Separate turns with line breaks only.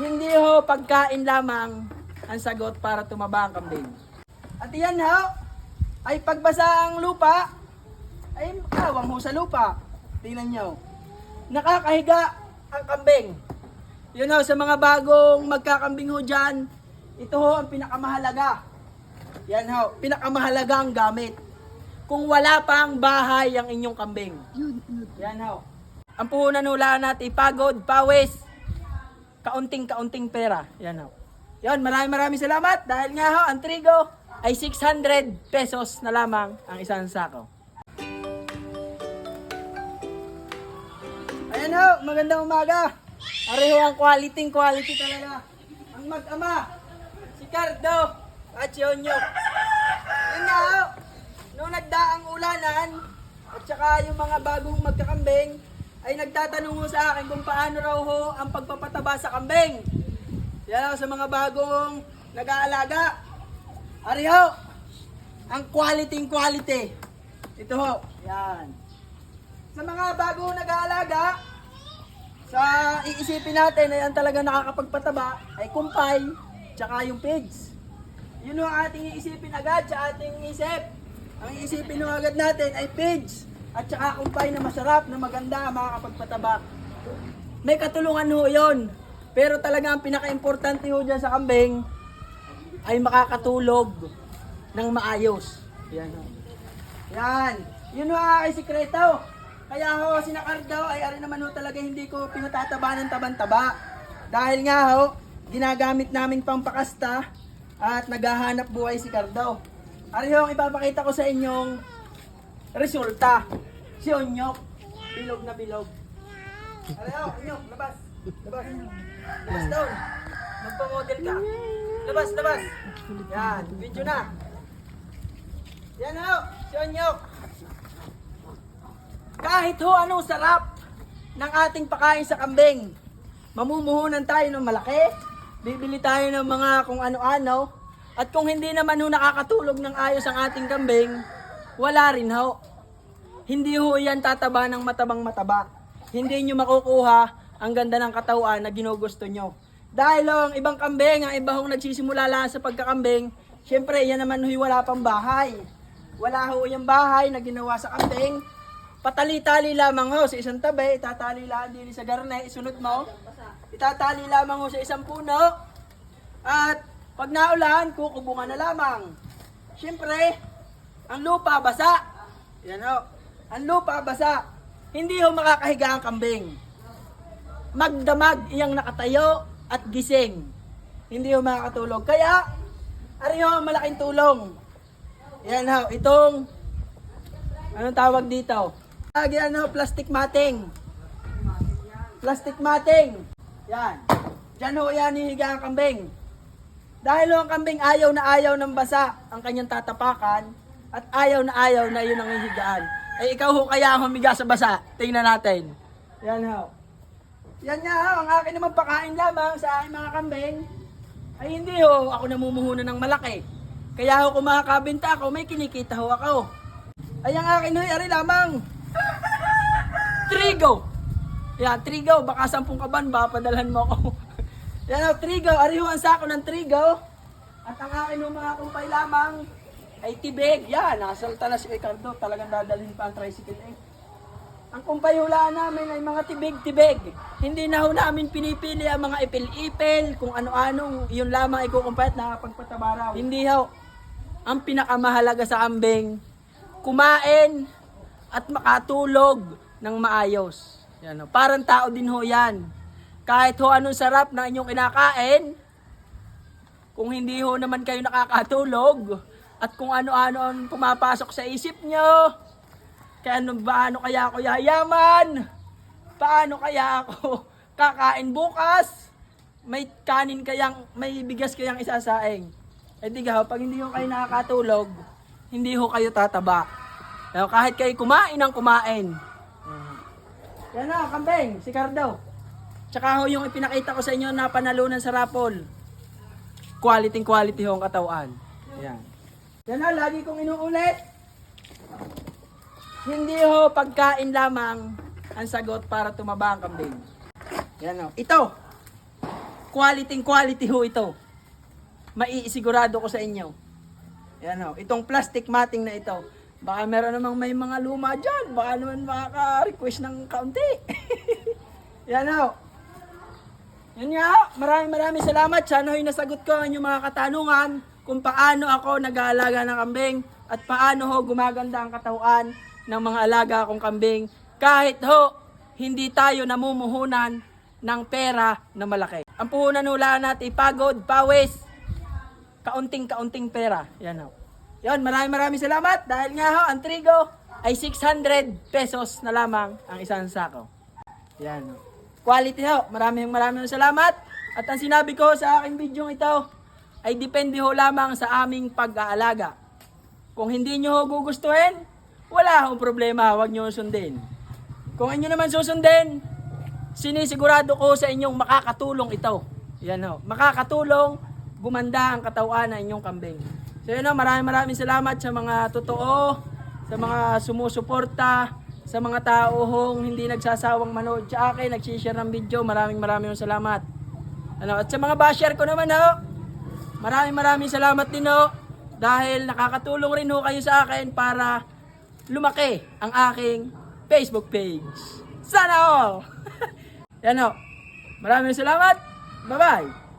Hindi ho pagkain lamang ang sagot para tumaba ang kambing. At yan ho, ay pagbasa ang lupa, ay kawang ho sa lupa. Tingnan nyo. Nakakahiga ang kambing. Yun ho, sa mga bagong magkakambing ho dyan, ito ho ang pinakamahalaga. Yan ho, pinakamahalaga ang gamit. Kung wala pang bahay ang inyong kambing. Yan ho. Ang puhunan hula natin, pagod, pawis, kaunting-kaunting pera. Yan ho. Yan, maraming maraming salamat dahil nga ho, ang trigo ay 600 pesos na lamang ang isang sako. Ayan ho, magandang umaga. Areho ang quality, quality talaga. Ang mag-ama, si Cardo at si Onyok. Yun nga ho, nung nagdaang ulanan, at saka yung mga bagong magkakambing, ay nagtatanong ho sa akin kung paano raw ho ang pagpapataba sa kambing. Yan ho, sa mga bagong nag-aalaga. Ariho, ang quality quality. Ito ho, yan. Sa mga bagong nag-aalaga, sa iisipin natin na yan talaga nakakapagpataba ay kumpay, tsaka yung pigs. Yun ho ang ating iisipin agad sa ating isip. Ang iisipin ho agad natin ay pigs at tsaka kumpay na masarap, na maganda, makakapagpataba. May katulungan ho yun. Pero talaga ang pinaka-importante ho dyan sa kambing ay makakatulog ng maayos. Yan ho. Yan. Yun ho aking sikreto. Kaya ho, sinakar daw ay ari naman ho talaga hindi ko pinatataba ng taban-taba. Dahil nga ho, ginagamit namin pang pakasta at naghahanap buhay si Cardo. Ari ho, ipapakita ko sa inyong resulta. Si Onyok, bilog na bilog. Ari ho, Onyok, labas. Labas. Labas daw. Magpa-model ka. Labas, labas. Yan, video na. Yan ho, si Onyok. Kahit ho anong sarap ng ating pakain sa kambing, mamumuhunan tayo ng malaki, bibili tayo ng mga kung ano-ano, at kung hindi naman ho nakakatulog ng ayos ang ating kambing, wala rin ho. Hindi ho yan tataba ng matabang mataba. Hindi nyo makukuha ang ganda ng katawan na ginugusto nyo. Dahil ho, ang ibang kambing, ang iba hong nagsisimula lang sa pagkakambing, syempre yan naman ho'y wala pang bahay. Wala ho yung bahay na ginawa sa kambing, Patali-tali lamang ho sa isang tabi, itatali lang din sa garne, isunod mo. Itatali lamang ho sa isang puno. At pag naulan, kukubungan na lamang. Siyempre, ang lupa basa. Yan ho. Ang lupa basa. Hindi ho makakahiga ang kambing. Magdamag iyang nakatayo at gising. Hindi ho makakatulog. Kaya, ari ho malaking tulong. Yan ho, itong Anong tawag dito? Lagi ano, plastic matting. Plastic matting. Yan. Diyan ho yan hihiga ang kambing. Dahil ho ang kambing ayaw na ayaw ng basa ang kanyang tatapakan at ayaw na ayaw na yun ang hihigaan. Ay ikaw ho kaya ang humiga sa basa. Tingnan natin. Yan ho. Yan nga ho, ang akin naman pakain lamang sa aking mga kambing ay hindi ho ako namumuhunan ng malaki. Kaya ho kung makakabenta ako, may kinikita ho ako. Ay, ang akin hoy, ari lamang. Trigo. Yan, trigo. Baka sampung kaban, ba, padalhan mo ako. Yan, oh, trigo. Ari ho ang sako ng trigo. At ang akin ho, mga kumpay lamang, ay tibig. Yan, nasalta na si Ricardo. Talagang dadalhin pa ang tricycle eh. Ang kumpay hulaan namin ay mga tibig-tibig. Hindi na ho namin pinipili ang mga ipil-ipil, kung ano-ano. Yun lamang ikukumpay at nakapagpatabaraw. Hindi ho. Ang pinakamahalaga sa ambing, kumain at makatulog ng maayos. Yan, o. Parang tao din ho yan. Kahit ho anong sarap na inyong kinakain, kung hindi ho naman kayo nakakatulog, at kung ano-ano ang pumapasok sa isip nyo, kaya ano, paano kaya ako yayaman? Paano kaya ako kakain bukas? May kanin kayang, may bigas kayang isasaing. Eh di ho, pag hindi ho kayo nakakatulog, hindi ho kayo tataba. Kaya kahit kayo kumain ng kumain. Yan na, kambing, si Cardo. Tsaka ho yung ipinakita ko sa inyo na panalunan sa rapol. Quality quality ho ang katawan. Yan. Yan na, lagi kong inuulit. Hindi ho pagkain lamang ang sagot para tumaba ang kambing. Yan o. Ito. quality quality ho ito. Maiisigurado ko sa inyo. Yan o, itong plastic matting na ito. Baka meron namang may mga luma dyan. Baka naman makaka-request ng kaunti. Yan o. Yan nga, maraming maraming salamat. Sana ho'y nasagot ko ang inyong mga katanungan kung paano ako nag-aalaga ng kambing at paano ho gumaganda ang katawan ng mga alaga kong kambing. Kahit ho, hindi tayo namumuhunan ng pera na malaki. Ang puhunan ho lang natin ipagod, pawis, kaunting-kaunting pera. Yan ho. Yan, maraming maraming salamat dahil nga ho, ang trigo ay 600 pesos na lamang ang isang sako. Yan ho. Quality ho. Maraming maraming salamat. At ang sinabi ko sa aking video ito ay depende ho lamang sa aming pag-aalaga. Kung hindi nyo ho gugustuhin, wala hong problema. Huwag nyo sundin. Kung inyo naman susundin, sinisigurado ko sa inyong makakatulong ito. Yan ho. Makakatulong gumanda ang katawan ng inyong kambing. So yun ho, maraming maraming salamat sa mga totoo, sa mga sumusuporta, sa mga tao hong hindi nagsasawang manood sa akin, nagsishare ng video. Maraming maraming salamat. Ano, at sa mga basher ko naman ho, maraming maraming salamat din ho dahil nakakatulong rin ho kayo sa akin para lumaki ang aking Facebook page. Sana all! Yan ho. Maraming salamat. Bye-bye.